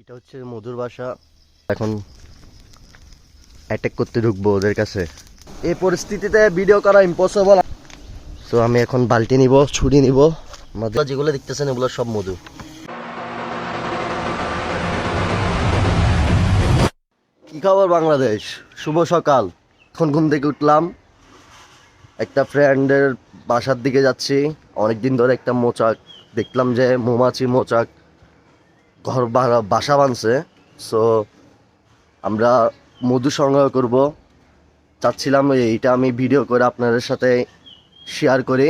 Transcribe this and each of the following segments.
এটা হচ্ছে মধুর বাসা। এখন অ্যাটাক করতে ঢুকবো ওদের কাছে। এই পরিস্থিতিতে ভিডিও করা ইম্পসিবল তো আমি এখন বালতি নিব, ছুরি নিব। আমাদের যেগুলো দেখতেছেন, এগুলো সব মধু। কি খবর বাংলাদেশ? শুভ সকাল। এখন ঘুম থেকে উঠলাম। একটা ফ্রেন্ডের বাসার দিকে যাচ্ছি। অনেকদিন ধরে একটা মোচাক দেখলাম যে মৌমাছি মোচাক। ঘর বাসা বানছে সো আমরা মধু সংগ্রহ করব। চাচ্ছিলাম এইটা আমি ভিডিও করে আপনাদের সাথে শেয়ার করি।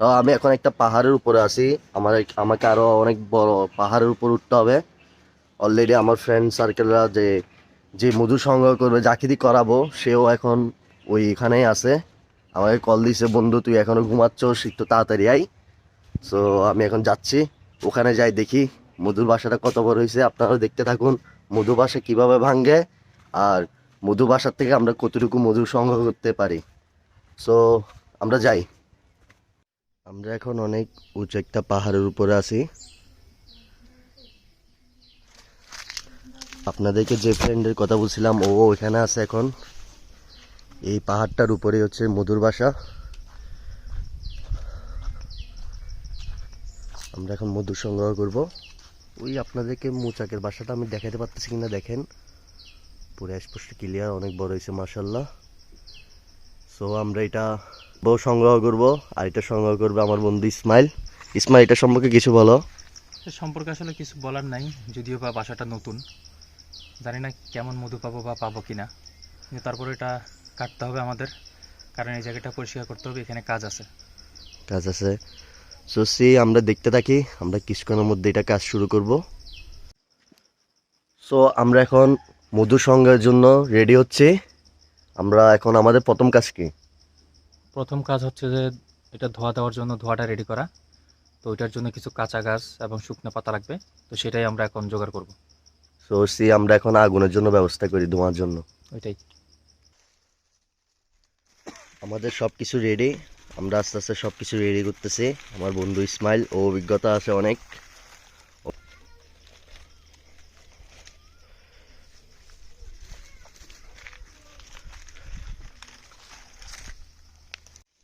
তো আমি এখন একটা পাহাড়ের উপরে আছি। আমার আমাকে আরও অনেক বড় পাহাড়ের উপর উঠতে হবে। অলরেডি আমার ফ্রেন্ড সার্কেলরা যে যে মধু সংগ্রহ করবে যাকে দিয়ে করাবো, সেও এখন ওই এখানেই আছে। আমাকে কল দিছে, বন্ধু, তুই এখনও ঘুমাচ্ছস একটু তাড়াতাড়ি আই সো আমি এখন যাচ্ছি। ওখানে যাই দেখি। মধুর বাসাটা কত বড় হয়েছে আপনারাও দেখতে থাকুন, মধু বাসা কীভাবে ভাঙ্গে আর মধু বাসার থেকে আমরা কতটুকু মধু সংগ্রহ করতে পারি। সো আমরা যাই। আমরা এখন অনেক উঁচু একটা পাহাড়ের উপরে আছি। আপনাদেরকে যে ফ্রেন্ডের কথা বলছিলাম, ও ওইখানে আছে এখন। এই পাহাড়টার উপরে হচ্ছে মধুর বাসা আমরা এখন মধু সংগ্রহ করব। ওই আপনাদেরকে মুচাকের বাসাটা আমি দেখাতে পারতেছি কিনা দেখেন। পুরো স্পষ্ট ক্লিয়ার অনেক বড় হয়েছে মার্শাল্লাহ সো আমরা এটা বউ সংগ্রহ করব আর এটা সংগ্রহ করবে আমার বন্ধু ইসমাইল। ইসমাইল এটা সম্পর্কে কিছু বলো? সম্পর্কে আসলে কিছু বলার নাই যদিও বা বাসাটা নতুন। জানি না কেমন মধু পাবো বা পাবো কিনা। কিন্তু তারপরে এটা কাটতে হবে আমাদের কারণ এই জায়গাটা পরিষ্কার করতে হবে এখানে কাজ আছে। কাজ আছে। সো সি আমরা দেখতে থাকি আমরা কিছুক্ষণের মধ্যে এটা কাজ শুরু করব। সো আমরা এখন মধু সংগ্রহের জন্য রেডি হচ্ছে। আমরা এখন আমাদের প্রথম কাজ কি? প্রথম কাজ হচ্ছে যে এটা ধোয়া দেওয়ার জন্য ধোয়াটা রেডি করা। তো ওইটার জন্য কিছু কাঁচা গাছ এবং শুকনো পাতা লাগবে। তো সেটাই আমরা এখন জোগাড় করব। সো সি আমরা এখন আগুনের জন্য ব্যবস্থা করি ধোঁয়ার জন্য। ওইটাই। আমাদের সব কিছু রেডি আমরা আস্তে আস্তে সব কিছু রেডি করতেছি। আমার বন্ধু ইসমাইল ও অভিজ্ঞতা আছে অনেক।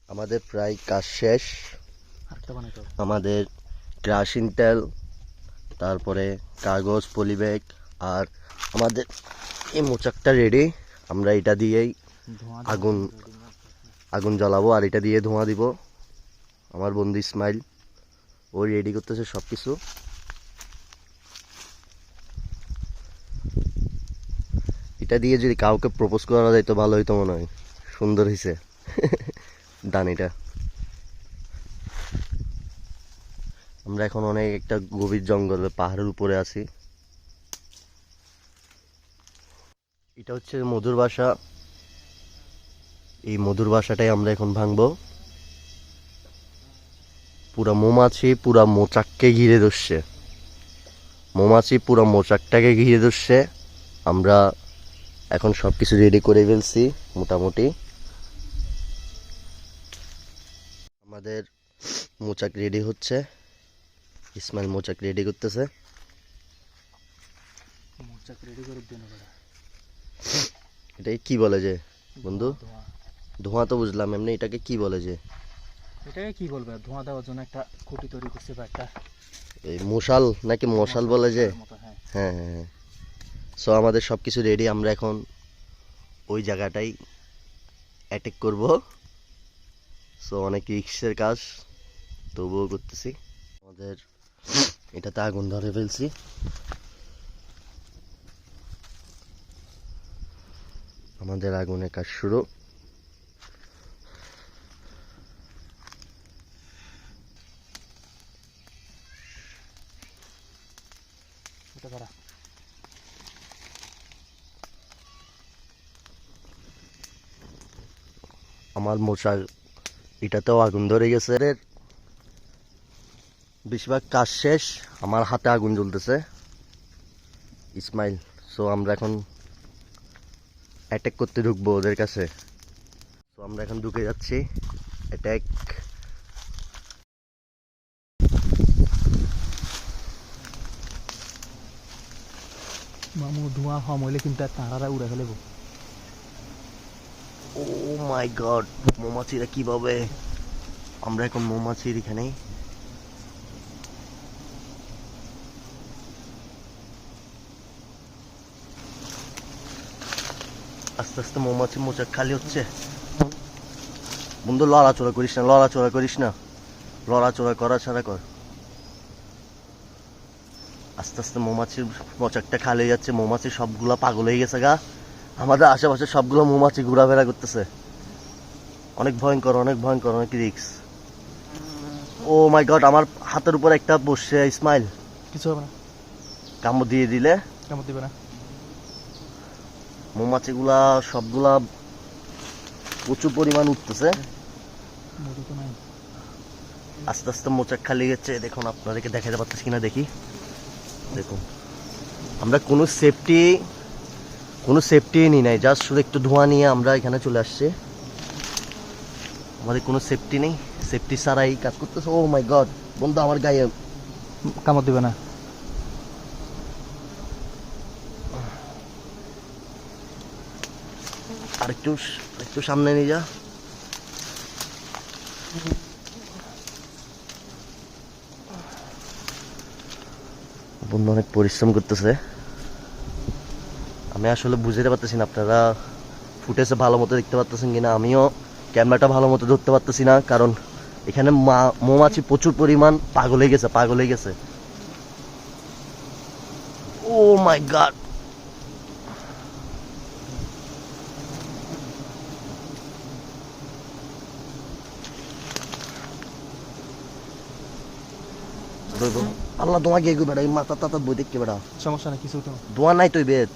আমাদের প্রায় কাজ শেষ। আমাদের কেরাসিন তেল তারপরে কাগজ পলিব্যাগ আর আমাদের এই মোচাকটা রেডি আমরা এটা দিয়েই আগুন আগুন জ্বালাবো আর এটা দিয়ে ধোঁয়া দিব। আমার বন্ধু ইসমাইল, ও রেডি করতেছে সব কিছু এটা দিয়ে যদি কাউকে প্রপোজ করা যায় তো ভালো হইতো মনে হয়। সুন্দর হয়েছে দানিটা আমরা এখন অনেক একটা গভীর জঙ্গলে, পাহাড়ের উপরে আছি। এটা হচ্ছে মধুর বাসা। এই মধুর বাসাটাই আমরা এখন ভাঙবো। পুরা মৌমাছি পুরা মোচাককে ঘিরে ধরছে। মৌমাছি পুরা মোচাকটাকে ঘিরে ধরছে। আমরা এখন সব কিছু রেডি করে ফেলছি মোটামুটি। আমাদের মোচাক রেডি হচ্ছে। ইসমাইল মোচাক রেডি করতেছে। রেডি করে দিন এটাকে কি বলে যে বন্ধু? ধোঁয়া তো বুঝলাম এমনি এটাকে কি বলে যে? এটাকে কি বলবে? ধোঁয়া দেওয়ার জন্য একটা খুঁটি তৈরি করছে বা একটা এই মশাল নাকি মশাল বলে যে? হ্যাঁ। হ্যাঁ হ্যাঁ হ্যাঁ। সো আমাদের সব কিছু রেডি আমরা এখন ওই জায়গাটাই অ্যাটেক করব। সো অনেক রিক্সের কাজ তবুও করতেছি। আমাদের এটাতে আগুন ধরে ফেলছি। আমাদের আগুনের কাজ শুরু। এটা ধরা। আমার মশার এটাতেও আগুন ধরে গেছে এর বেশিরভাগ কাজ শেষ, আমার হাতে আগুন জ্বলতেছে। ইসমাইল সো আমরা এখন অ্যাটাক করতে ঢুকবো ওদের কাছে। সো আমরা এখন ঢুকে যাচ্ছি অ্যাটাক মামু, ধোঁয়া হম কিন্তু তারারা উড়ে ফেলেব ও মাই গড মৌমাছিরা কীভাবে? আমরা এখন মৌমাছির এখানে আস্তে আস্তে মৌমাছি মোচা খালি হচ্ছে। বন্ধু, লড়াচড়া করিস না, লড়াচড়া করিস না। লড়াচড়া করা ছাড়া কর। আস্তে আস্তে মৌমাছির মোচাকটা খালি যাচ্ছে মৌমাছি সবগুলা পাগল হয়ে গেছে গা। আমাদের আশেপাশে সবগুলো মৌমাছি ঘোরাফেরা করতেছে। অনেক ভয়ঙ্কর অনেক ভয়ঙ্কর অনেক রিক্স ও মাই গড আমার হাতের উপর একটা বসছে স্মাইল কিছু হবে না। কামড় দিয়ে দিলে? কেমন দিবে না। মৌমাছিগুলা সবগুলা প্রচুর পরিমাণ উঠতেছে। আস্তে আস্তে মোচাক খালি গেছে দেখুন আপনাদেরকে দেখাতে পারতেছি কিনা দেখি। দেখুন, আমরা কোনো সেফটি কোনো সেফটি নিই নাই জাস্ট শুধু একটু ধোঁয়া নিয়ে আমরা এখানে চলে আসছি। আমাদের কোনো সেফটি নেই সেফটি ছাড়াই কাজ করতেছে। ও মাই গড বন্ধু, আমার গায়ে কামড় দিবে না। আর একটু একটু সামনে নিয়ে যা। বন্ধু অনেক পরিশ্রম করতেছে। আমি আসলে বুঝতে পারতেছি না, আপনারা ফুটেজে ভালো মতো দেখতে পারতেছেন কিনা, আমিও ক্যামেরাটা ভালো মতো ধরতে পারতেছি না, কারণ এখানে মা- মৌমাছি প্রচুর পরিমাণ পাগল হয়ে গেছে, পাগল হয়ে গেছে। ও মাই গড! আল্লাহ তোমাকে এগো বেড়া এই মাথা টাথা বই দেখতে বেড়া সমস্যা নেই কিছু তো। দোয়া নাই তুই বেদ।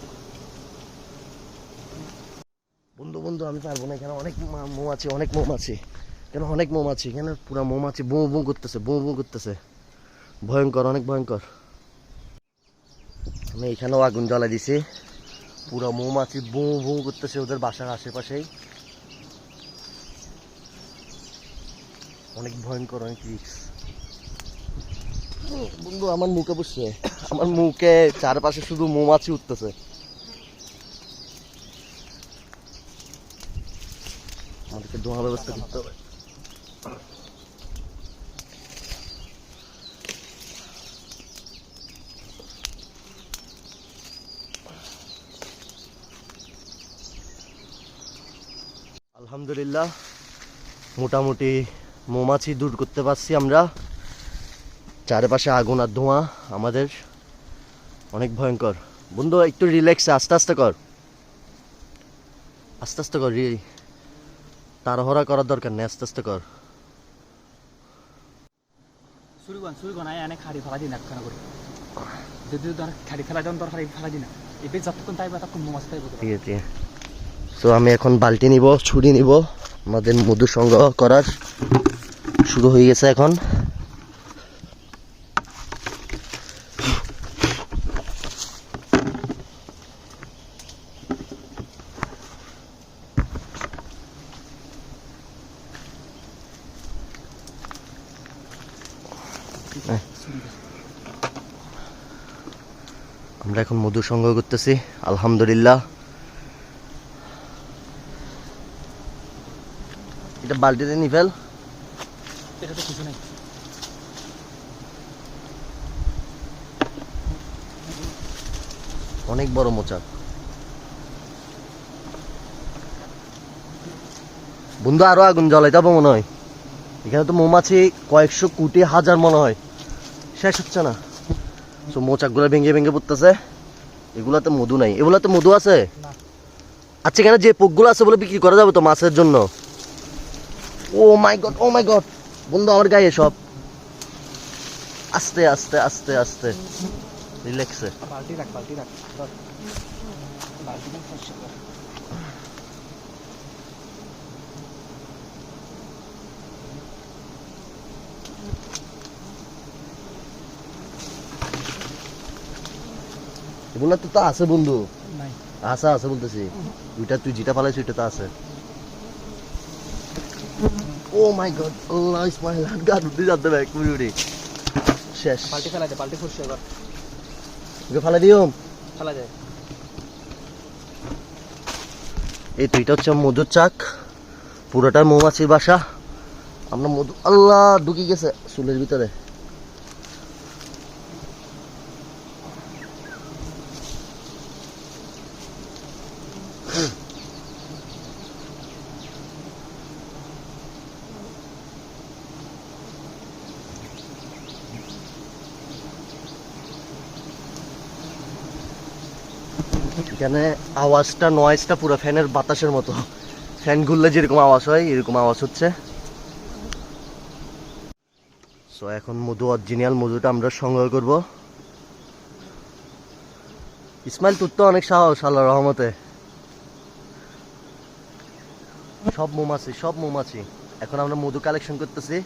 বন্ধু বন্ধু আমি পারব না এখানে। অনেক মা- মৌমাছি অনেক মৌমাছি কেন অনেক মৌমাছি এখানে পুরো মৌমাছি বউ বউ করতেছে বউ বউ করতেছে। ভয়ঙ্কর অনেক ভয়ঙ্কর। আমি এখানেও আগুন জ্বালা দিছি। পুরো মৌমাছি বউ বউ করতেছে ওদের বাসার আশেপাশেই। অনেক ভয়ঙ্কর অনেক রিক্স বন্ধু, আমার মুখে বসছে। আমার মুখে চারপাশে শুধু মৌমাছি উঠতেছে। আমাদেরকে ধোঁয়া ব্যবস্থা করতে হবে। আলহামদুলিল্লাহ, মোটামুটি মৌমাছি দূর করতে পারছি আমরা। চারপাশে আগুন আর ধোঁয়া আমাদের। অনেক ভয়ঙ্কর। বন্ধু একটু রিল্যাক্সে আস্তে আস্তে কর। আস্তে আস্তে কর তাড়াহড়া করার দরকার নেই আস্তে আস্তে কর। শুরু কর শুরু কর এনে খাড়ি ফেলা দিন একখানা করে। যদি তোর খাড়ি ফেলা দেন তোর খাড়ি ফেলা দিন। এবার যতক্ষণ তাইবা তখন মাছ তাইব ঠিক আছে। সো আমি এখন বালতি নিব ছুরি নিব। আমাদের মধু সংগ্রহ করার শুরু হয়ে গেছে এখন। আমরা এখন মধু সংগ্রহ করতেছি। আলহামদুলিল্লাহ। এটা বালতিতে নি ফেল। এটা তো কিছু নাই। অনেক বড় মোচা বন্ধু আরও আগুন জ্বলাই যাব মনে হয়। এখানে তো মৌমাছি কয়েকশো কোটি হাজার মনে হয়। শেষ হচ্ছে না। তো মোচাকগুলো ভেঙে ভেঙে পড়তেছে। এগুলাতে মধু নাই। এগুলাতে মধু আছে? আচ্ছা এখানে যে পোকগুলো আছে বলে বিক্রি করা যাবে তো মাছের জন্য? Oh my god oh my god. বন্ধু আমার গায়ে সব। আস্তে আস্তে আস্তে আস্তে। রিল্যাক্সে। বালতি রাখ বালতি রাখ। এগুলো তো তো আছে বন্ধু। আছে বলতেছি। ওইটা তুই যেটা পালাইছিস ওইটা তো আছে। ও মাই গড আল্লাহ ইসমাইল জানতে ভাই কুড়ি শেষ। পাল্টি ফেলা পাল্টি ফুটছে এবার। ওকে ফেলা দিও। ফেলা যায় এই তো হচ্ছে মধুর চাক। পুরোটা মৌমাছির বাসা। আমরা মধু আল্লাহ ঢুকে গেছে চুলের ভিতরে। এখানে আওয়াজটা নয়েজটা পুরো ফ্যানের বাতাসের মতো। ফ্যান ঘুরলে যেরকম আওয়াজ হয়, এরকম আওয়াজ হচ্ছে। সো এখন মধু অরিজিনাল মধুটা আমরা সংগ্রহ করব। ইসমাইল, তোর তো অনেক সাহস আল্লাহ রহমতে। সব মৌমাছি সব মৌমাছি। এখন আমরা মধু কালেকশন করতেছি।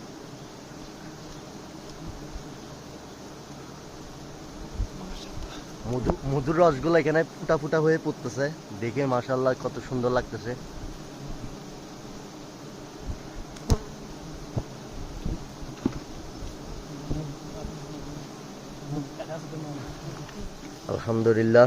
মধু মধুর রসগুলো এখানে ফুটা ফুটা হয়ে পড়তেছে দেখে মাসাল্লাহ কত সুন্দর লাগতেছে। আলহামদুলিল্লাহ।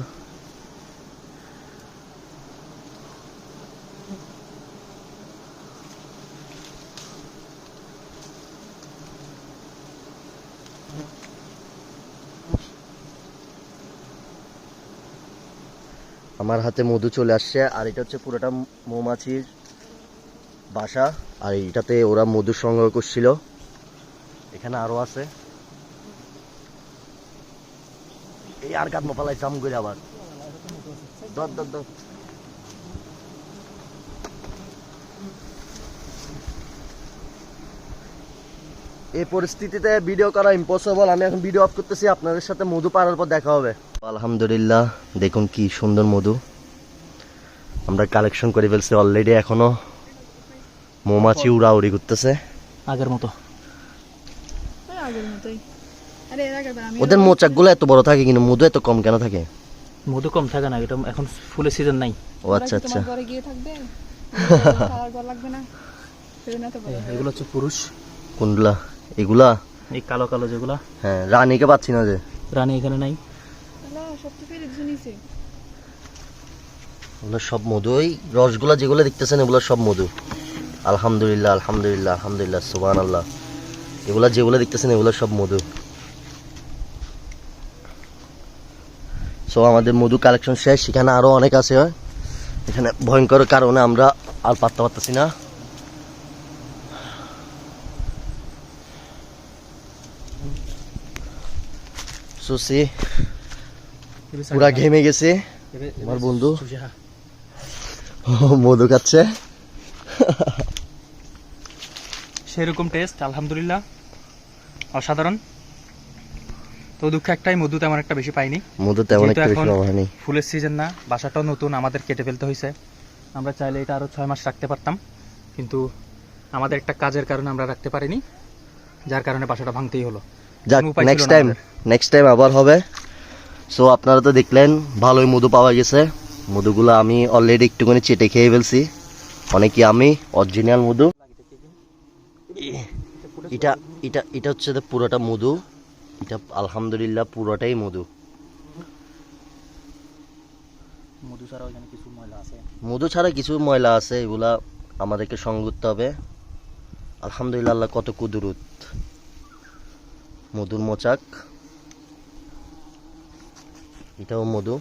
আমার হাতে মধু চলে আসছে, আর এটা হচ্ছে পুরোটা মৌমাছির বাসা। আর এটাতে ওরা মধু সংগ্রহ করছিল। এখানে আরও আছে। এই আর কাত মোপালাই চাম করে আবার। দর দর দর এই পরিস্থিতিতে ভিডিও করা ইম্পসিবল আমি এখন ভিডিও অফ করতেছি আপনাদের সাথে মধু পাড়ার পর দেখা হবে। আলহামদুলিল্লাহ দেখুন কি সুন্দর মধু। আমরা কালেকশন করে ফেলছি অলরেডি এখনও। মৌমাছি উড়াউড়ি করতেছে। আগের মতো। ওদের মোচাকগুলো এত বড় থাকে কিন্তু মধু এত কম কেন থাকে? মধু কম থাকে না এটা এখন ফুলের সিজন নাই। ও আচ্ছা আচ্ছা। ঘরে গিয়ে থাকবে? লাগবে না। এগুলো হচ্ছে পুরুষ। কোনগুলা এগুলা? এই কালো কালো যেগুলা। হ্যাঁ রানীকে পাচ্ছি না যে। রানী এখানে নাই। ওগুলো সব মধু ওই রসগুলা যেগুলো দেখতেছেন এগুলো সব মধু। আলহামদুলিল্লাহ আলহামদুলিল্লাহ আলহামদুলিল্লাহ সুবান আল্লাহ এগুলা যেগুলো দেখতেছেন এগুলো সব মধু। সো আমাদের মধু কালেকশন শেষ। সেখানে আরও অনেক আছে এখানে ভয়ঙ্কর কারণে আমরা আর পারতে পারতেছি না। সুসি পুরা ঘেমে গেছে। আমার বন্ধু। মধু খাচ্ছে। সেরকম টেস্ট আলহামদুলিল্লাহ। অসাধারণ। তো দুঃখ একটাই মধু তেমন একটা বেশি পাইনি। মধু তেমন একটা বেশি এখন ফুলের সিজন না বাসাটাও নতুন আমাদের কেটে ফেলতে হয়েছে আমরা চাইলে এটা আরও ছয় মাস রাখতে পারতাম। কিন্তু আমাদের একটা কাজের কারণে আমরা রাখতে পারিনি যার কারণে বাসাটা ভাঙতেই হলো। যাক নেক্সট টাইম নেক্সট টাইম আবার হবে। সো আপনারা তো দেখলেন ভালোই মধু পাওয়া গেছে। মধুগুলো আমি অলরেডি একটুখানি চেটে খেয়ে ফেলছি। অনেকে আমি অরিজিনাল মধু। এটা এটা এটা হচ্ছে পুরোটা মধু। এটা আলহামদুলিল্লাহ পুরোটাই মধু। মধু এখানে কিছু ময়লা আছে। মধু ছাড়া কিছু ময়লা আছে এগুলা আমাদেরকে সঙ্গ করতে হবে। আলহামদুলিল্লাহ কত কুদুরুত। মধুর মোচাক। এটাও মধু।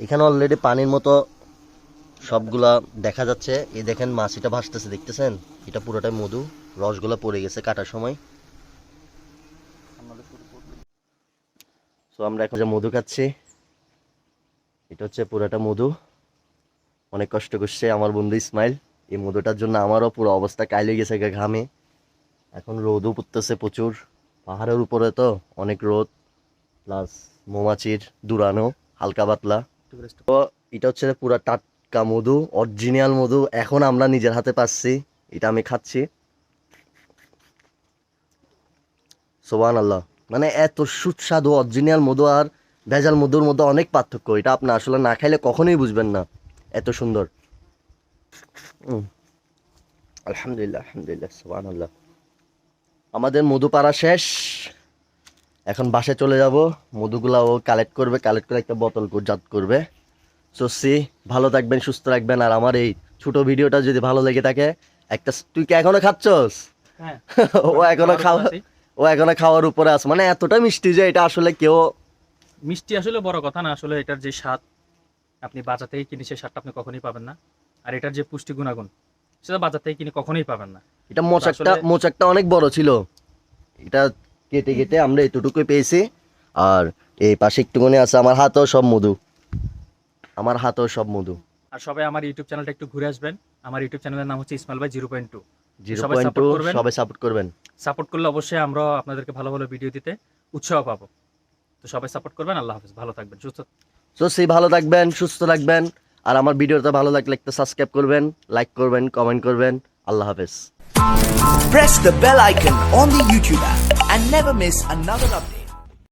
এখানে অলরেডি পানির মতো সবগুলা দেখা যাচ্ছে। এই দেখেন মাছিটা ভাসতেছে, দেখতেছেন? এটা পুরোটাই মধু। রসগুলা পড়ে গেছে কাটার সময়। তো আমরা এখন যে মধু খাচ্ছি, এটা হচ্ছে পুরোটা মধু। অনেক কষ্ট করছে আমার বন্ধু ইসমাইল। এই মধুটার জন্য আমারও পুরো অবস্থা কাইলে গেছে ঘামে। এখন রোদও পড়তেছে প্রচুর। পাহাড়ের উপরে তো অনেক রোদ প্লাস মৌমাছির দুরানো হালকা পাতলা। তো এটা হচ্ছে পুরো টাটকা মধু অরিজিনাল মধু এখন আমরা নিজের হাতে পাচ্ছি। এটা আমি খাচ্ছি। সোবান আল্লাহ মানে এত সুস্বাদু অরিজিনাল মধু আর ভেজাল মধুর মধ্যে অনেক পার্থক্য। এটা আপনি আসলে না খাইলে কখনোই বুঝবেন না। এত সুন্দর। আলহামদুলিল্লাহ আলহামদুলিল্লাহ সোবান আল্লাহ আমাদের মধু পাড়া শেষ। এখন বাসায় চলে যাব। মধুগুলা ও কালেক্ট করবে কালেক্ট করে একটা বোতল জাত করবে। সসি ভালো থাকবেন সুস্থ রাখবেন আর আমার এই ছোট ভিডিওটা যদি ভালো লেগে থাকে একটা তুই কি এখনও খাচ্ছস? হ্যাঁ। ও এখনও খাওয়া ও এখনও খাওয়ার উপরে আছে। মানে এতটা মিষ্টি যে এটা আসলে কেউ মিষ্টি আসলে বড় কথা না আসলে এটার যে স্বাদ আপনি বাজার থেকে কিনে সেই স্বাদটা আপনি কখনোই পাবেন না। আর এটার যে পুষ্টি গুণাগুণ সেটা বাজার থেকে কিনে কখনোই পাবেন না। এটা মোচাকটা মোচাকটা অনেক বড় ছিল। এটা কেটে কেটে আমরা এতটুকুই পেয়েছি। আর এই পাশে একটুখানি আছে আমার হাতেও সব মধু। আমার হাতেও সব মধু। আর সবাই আমার ইউটিউব চ্যানেলটা একটু ঘুরে আসবেন। আমার ইউটিউব চ্যানেলের নাম হচ্ছে ইসমাইল ভাই জিরো পয়েন্ট টু। জিরো সবাই পয়েন্ট টু করবেন। সবাই সাপোর্ট করবেন। সাপোর্ট করলে অবশ্যই আমরা আপনাদেরকে ভালো ভালো ভিডিও দিতে উৎসাহ পাবো। তো সবাই সাপোর্ট করবেন আল্লাহ হাফিজ। ভালো থাকবেন সুস্থ তো সেই ভালো থাকবেন সুস্থ থাকবেন। আর আমার ভিডিওটা ভালো লাগলে একটা সাবস্ক্রাইব করবেন লাইক করবেন কমেন্ট করবেন আল্লাহ হাফেজ Press the bell icon on the YouTube app and never miss another update.